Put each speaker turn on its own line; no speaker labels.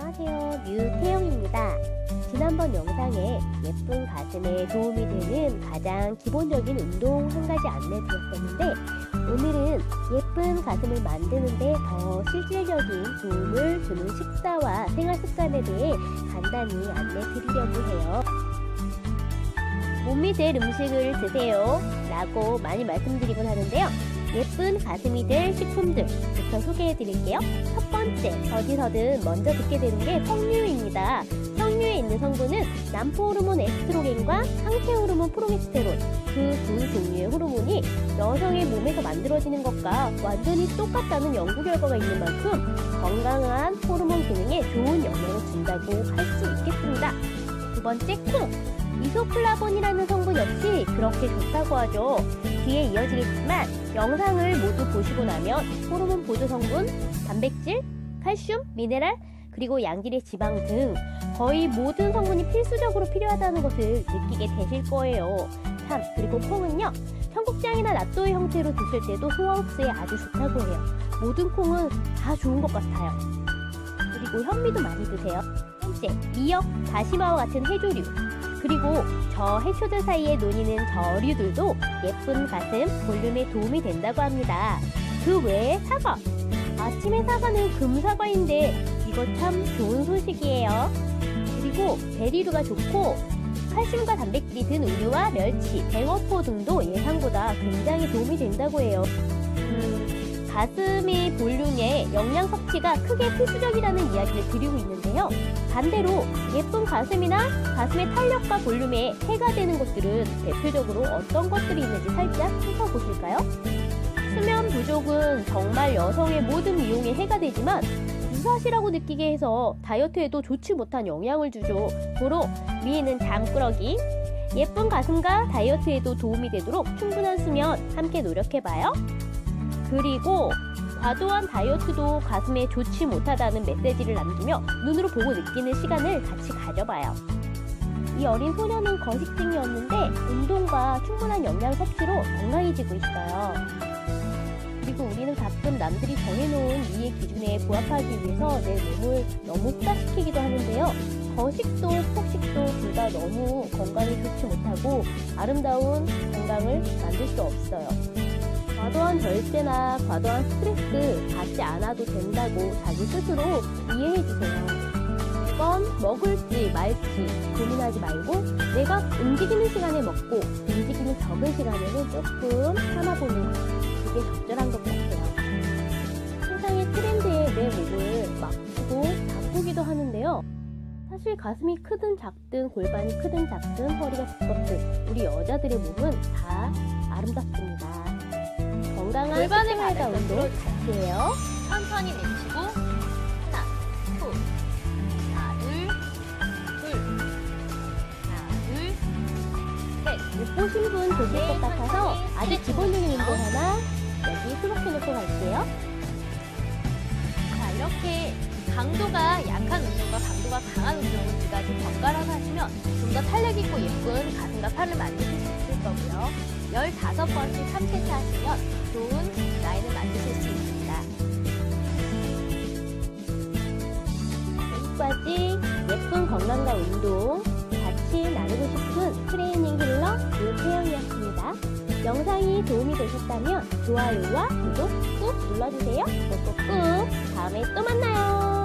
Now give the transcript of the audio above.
안녕하세요. 류태영입니다. 지난번 영상에 예쁜 가슴에 도움이 되는 가장 기본적인 운동 한 가지 안내 드렸었는데 오늘은 예쁜 가슴을 만드는데 더 실질적인 도움을 주는 식사와 생활 습관에 대해 간단히 안내 드리려고 해요. 몸이 될 음식을 드세요. 라고 많이 말씀드리곤 하는데요. 예쁜 가슴이 될 식품들부터 소개해 드릴게요. 첫 번째, 어디서든 먼저 듣게 되는 게 석류입니다. 석류에 있는 성분은 남포 호르몬 에스트로겐과 상체 호르몬 프로게스테론 그 두 종류의 호르몬이 여성의 몸에서 만들어지는 것과 완전히 똑같다는 연구 결과가 있는 만큼 건강한 호르몬 기능에 좋은 영향을 준다고 할 수 있겠습니다. 두 번째, 콩. 이소플라본이라는 성분 역시 그렇게 좋다고 하죠. 뒤에 이어지겠지만 영상을 모두 보시고 나면 호르몬 보조 성분, 단백질, 칼슘, 미네랄, 그리고 양질의 지방 등 거의 모든 성분이 필수적으로 필요하다는 것을 느끼게 되실 거예요. 참, 그리고 콩은요. 청국장이나 낫또의 형태로 드실 때도 소화 흡수에 아주 좋다고 해요. 모든 콩은 다 좋은 것 같아요. 그리고 현미도 많이 드세요. 번째, 미역, 다시마와 같은 해조류. 그리고 저 해초들 사이에 논이는 저류들도 예쁜 가슴, 볼륨에 도움이 된다고 합니다. 그 외에 사과. 아침에 사과는 금사과인데 이거 참 좋은 소식이에요. 그리고 베리류가 좋고 칼슘과 단백질이 든 우유와 멸치, 뱅어포 등도 예상보다 굉장히 도움이 된다고 해요. 음, 가슴의 볼륨에 영양 섭취가 크게 필수적이라는 이야기를 드리고 있는데요. 반대로 예쁜 가슴이나 가슴의 탄력과 볼륨에 해가 되는 것들은 대표적으로 어떤 것들이 있는지 살짝 살펴보실까요? 수면 부족은 정말 여성의 모든 미용에 해가 되지만 유사시라고 느끼게 해서 다이어트에도 좋지 못한 영향을 주죠. 고로 미에는 잠꾸러기, 예쁜 가슴과 다이어트에도 도움이 되도록 충분한 수면 함께 노력해봐요. 그리고 과도한 다이어트도 가슴에 좋지 못하다는 메시지를 남기며 눈으로 보고 느끼는 시간을 같이 가져봐요. 이 어린 소녀는 거식증이었는데 운동과 충분한 영양 섭취로 건강해지고 있어요. 그리고 우리는 가끔 남들이 정해놓은 미의 기준에 부합하기 위해서 내 몸을 너무 후다시키기도 하는데요. 거식도 폭식도 둘 다 너무 건강에 좋지 못하고 아름다운 건강을 만들 수 없어요. 과도한 절제나 과도한 스트레스 받지 않아도 된다고 자기 스스로 이해해 주세요. 이건 먹을지 말지 고민하지 말고 내가 움직이는 시간에 먹고 움직이는 적은 시간에는 조금 참아보는 그게 적절한 것 같아요. 세상의 트렌드에 내 몸을 맞추고 바꾸기도 하는데요. 사실 가슴이 크든 작든 골반이 크든 작든 허리가 두껍든 우리 여자들의 몸은 다 아름답습니다. 운동
것으로
같이 해요.
천천히 내쉬고 하나, 후, 하나, 둘, 둘, 하나, 둘, 셋.
못 보신 분 계실 것 같아서 아주 기본적인 운동. 하나 여기 수록해 놓고 갈게요.
자, 이렇게 강도가 약한 운동과 강도가 강한 운동을 두 가지 번갈아서 하시면 좀 더 탄력 있고 예쁜 가슴과 팔을 만드실 수 있 을 거고요. 15번씩 3세트 하시면 좋은 라인을 만드실 수 있습니다.
여기까지 예쁜 건강과 운동 같이 나누고 싶은 트레이닝 힐러 유태영이었습니다. 영상이 도움이 되셨다면 좋아요와 구독 꾹 눌러주세요. 꾹꾹꾹 다음에 또 만나요.